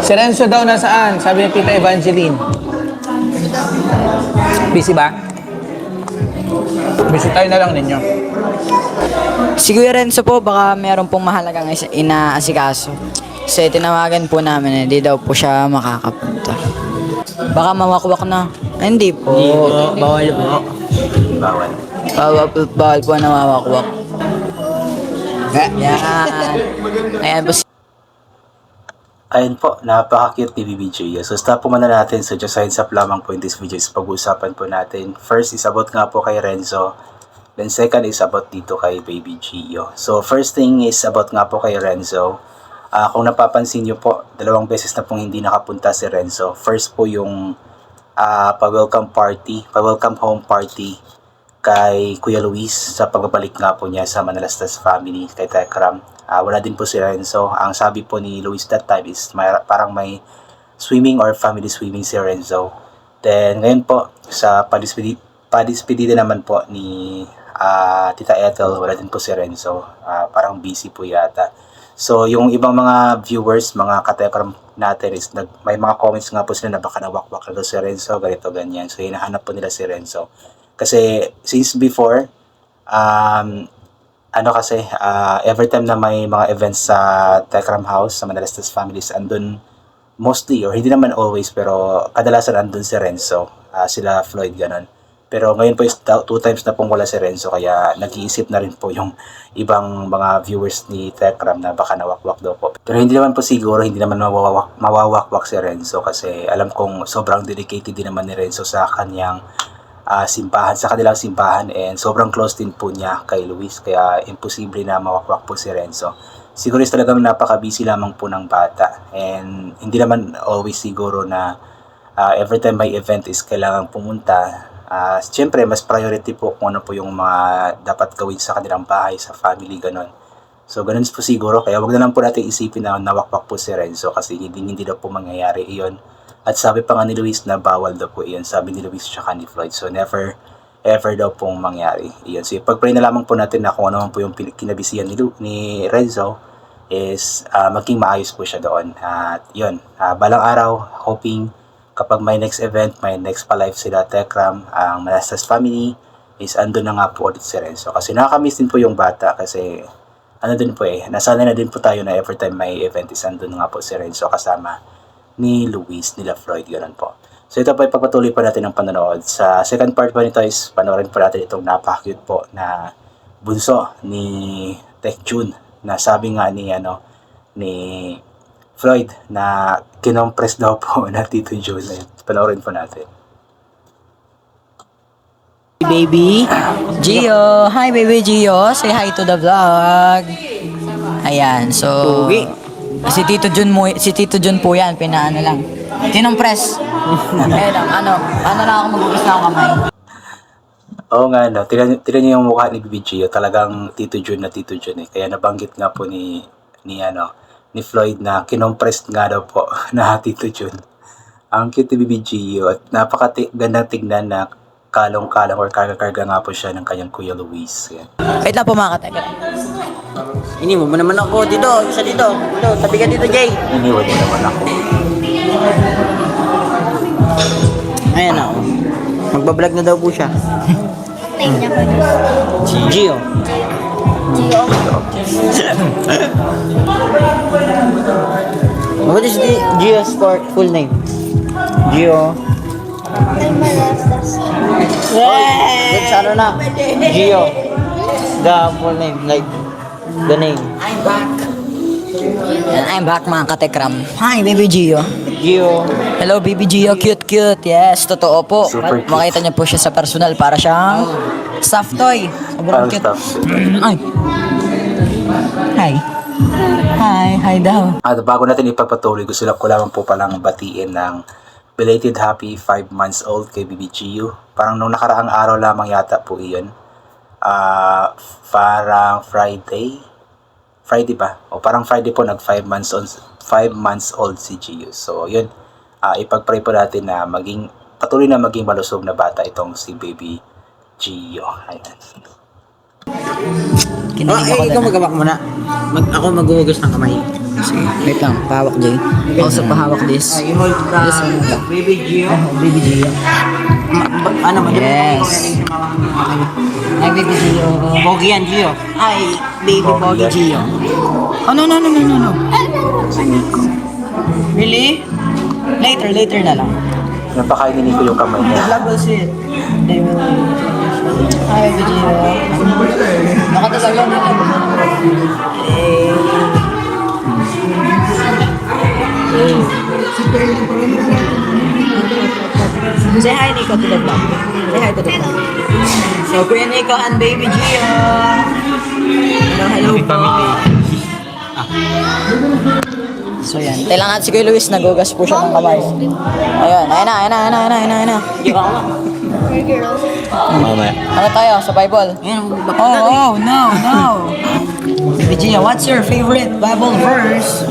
Si Renzo daw nasaan? Sabi ni Tita Evangeline. Busy ba? Busy tayo na lang ninyo. Si Kuya Renzo po, baka meron pong mahalagang is- inaasikaso. Kasi tinawagan po namin, hindi daw po siya makakapunta. Baka mawakwak na. Ay, hindi po. Bawal po. Bawal. Bawal, po- bawal po na mawakwak. Yan. Ayan po si Ayun po, napaka-cute ni BBJ. So stop po muna natin sa just heads up lamang po in this video is pag-uusapan po natin. First is about nga po kay Renzo. Then second is about dito kay Baby Gio. So first thing is about nga po kay Renzo. Ah, kung napapansin nyo po, dalawang beses na pong hindi nakapunta si Renzo. First po yung ah, pa-welcome party, pa-welcome home party kay Kuya Luis sa pagbabalik nga po niya sa Manalastas family kay Tekram. Ah, wala din po si Renzo. Ang sabi po ni Luis that time is may, parang may swimming or family swimming si Renzo. Then ngayon po sa padispedi padispedida naman po ni ah, Tita Ethel, wala din po si Renzo. Ah, parang busy po yata. So yung ibang mga viewers, mga katekram natin is nag, may mga comments nga po sila na baka nawakwak na si Renzo, ganito ganyan. So hinahanap po nila si Renzo. Kasi since before, um, ano kasi, ah, every time na may mga events sa Tekram House, sa Manalastas Families, andun mostly, or hindi naman always, pero kadalasan andun si Renzo, ah, sila Floyd, ganun. Pero ngayon po is two times na pong wala si Renzo, kaya nag-iisip na rin po yung ibang mga viewers ni Tekram na baka nawakwak daw po. Pero hindi naman po siguro, hindi naman mawawak, mawawakwak si Renzo kasi alam kong sobrang dedicated din naman ni Renzo sa kanyang ah, simbahan, sa kanilang simbahan and sobrang close din po niya kay Luis kaya imposible na mawakwak po si Renzo. Siguro is talagang napaka-busy lamang po ng bata and hindi naman always siguro na ah, every time may event is kailangan pumunta. Ah, Siyempre, mas priority po kung ano po yung mga dapat gawin sa kanilang bahay, sa family, ganon. So, ganun po siguro. Kaya wag na lang po natin isipin na nawakwak po si Renzo kasi hindi, hindi daw po mangyayari iyon. At sabi pa nga ni Luis na bawal daw po iyon. Sabi ni Luis tsaka ni Floyd. So, never, ever daw pong mangyari. Iyon. So, pag-pray na lamang po natin na kung ano man po yung kinabisihan ni, Lu- ni Renzo is ah, maging maayos po siya doon. At yun, ah, balang araw, hoping kapag may next event, may next pa-live sila Tekram, ang Malastas family, is andun na nga po ulit si Renzo. Kasi nakakamiss din po yung bata kasi ano din po eh, nasanay na din po tayo na every time may event is andun nga po si Renzo kasama ni Luis, nila Floyd, ganun po. So ito po ipagpatuloy pa natin ang panonood. Sa second part po nito is panoorin po natin itong napaka-cute po na bunso ni Tech Jun na sabi nga ni ano ni Floyd na kinompress daw po na Tito Jun. Ayun, Panoorin po natin. baby Gio. Hi, baby Gio. Say hi to the vlog. Ayan, so... Si Tito Jun mo, si Tito Jun po yan, pinaano lang. Tinong-press. Ayun lang, ano, ano lang ako magugis na ako kamay. Oo nga, no. Tinan, tinan niyo yung mukha ni Bibi Gio. Talagang Tito Jun na Tito Jun eh. Kaya nabanggit nga po ni, ni, ano, ni Floyd na kinompress nga daw po na Tito Jun. Ang cute ni Bibi Gio at napakagandang tignan na kalong-kalong or karga-karga nga po siya ng kanyang Kuya Luis. Yan. Wait lang po mga kateka. Ini mo naman ako dito. Isa dito. Dito. Tabi ka dito, Jay. Iniwan niya naman ako. Ayan ako. Magbablog na daw po siya. Name niya po. Gio. Gio. What is the Gio's full name? Gio. Wait, sa ano na? Gio. The full name. Like, the name. I'm back. And I'm back mga katekram. Hi, baby Gio. Gio. Hello, baby Gio. Cute, cute. Yes, totoo po. Super cute. Makita niyo po siya sa personal para siyang soft toy. Parang Sobrang cute. stuff. Ay. Hi. Hi. Hi daw. At bago natin ipagpatuloy, gusto lang ko lamang po palang batiin ng belated happy 5 months old kay BBGU. Parang nung nakaraang araw lamang yata po iyon. Ah, parang Friday. Friday ba? O parang Friday po nag 5 months old 5 months old si Gio. So, yun. Ah, ipagpray po natin na maging patuloy na maging malusog na bata itong si baby Gio. Ayan. Oh, eh, ikaw magawa muna. Mag, ako maghuhugas ng kamay. Sige, wait lang. Pahawak, Jay. Also, pahawak this. You hold the This one. baby Gio. Baby Gio. Ano man? Yes. Ay, baby Gio. Pogi yan, Gio. Ay, baby Pogi. Gio. Oh, no, no, no, no, no, no. Really? Later, later na lang. Napakainin ni Nico yung kamay niya. Vlog will see it. They will... Hi, baby Gio. Nakatalaga na lang. Eh. Say hi, Nico, to the vlog. Say hi to the vlog. So, Kuya Nico and Baby Gio. Hello, hello po. So, yan. Tayo lang natin si Kuya Luis. Nagugas po siya ng kamay. Ayun, ayun na, ayun na, ayun na, ayun na, ayun na, ayun na. Mama. Ano tayo sa Bible? Oh, oh, no, no. Baby Gio, what's your favorite Bible verse?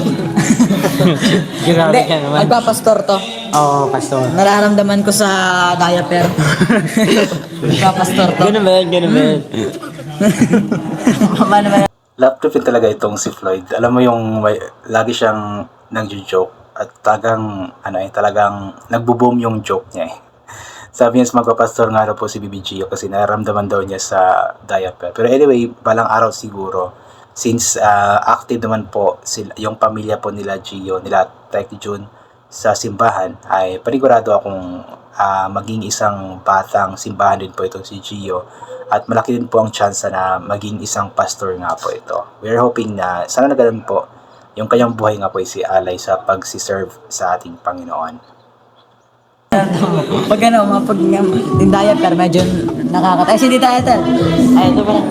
Grabe Hindi, ka naman. magpapastor to. Oo, pastor. Nararamdaman ko sa diaper. magpapastor to. Ganun ba? Ganun ba? Ba Love to feel talaga itong si Floyd. Alam mo yung may, lagi siyang nagjo-joke at talagang ano eh talagang nagbo-boom yung joke niya eh. Sabi niya magpapastor nga daw po si Bibi Gio kasi nararamdaman daw niya sa diaper. Pero anyway, balang araw siguro since ah, active naman po sila, yung pamilya po nila Gio, nila Tech June sa simbahan ay panigurado akong ah, maging isang batang simbahan din po itong si Gio at malaki din po ang chance na maging isang pastor nga po ito. We're hoping na sana na po yung kanyang buhay nga po ay si alay sa pagsiserve sa ating Panginoon. Pag ano, mga pag yung diaper, medyo nakakatay. Ay, hindi diaper. Ay, ito pala.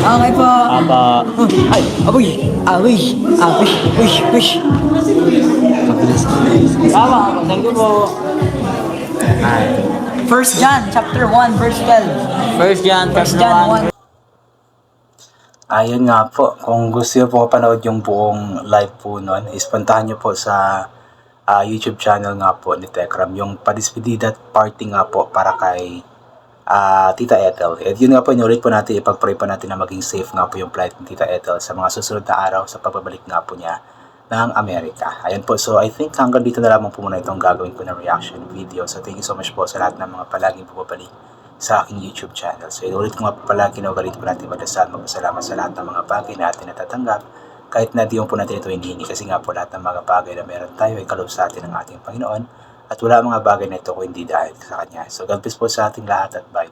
Okay po. Aba. Ay, aboy. Aboy. Aboy. Push, push. Tama. Thank you po. First John, chapter 1, verse 12. First John, First John 1. Ayun nga po, kung gusto nyo po mapanood yung buong live po nun, is puntahan nyo po sa ah, YouTube channel nga po ni Tekram, yung Padispedida Party nga po para kay ah, Tita Ethel. At yun nga po, inulit po natin, ipag-pray po natin na maging safe nga po yung flight ni Tita Ethel sa mga susunod na araw sa pagbabalik nga po niya ng Amerika. Ayun po, so I think hanggang dito na lamang po muna itong gagawin ko na reaction video. So thank you so much po sa lahat ng mga palaging pumabalik sa aking YouTube channel. So inulit ko nga po palagi na ugalit po natin magdasal, magpasalamat sa lahat ng mga bagay na atin natatanggap kahit na di po natin ito hinihingi kasi nga po lahat ng mga bagay na meron tayo ay kaloob sa atin ng ating Panginoon at wala mga bagay na ito kung hindi dahil sa Kanya. So God bless po sa ating lahat at bye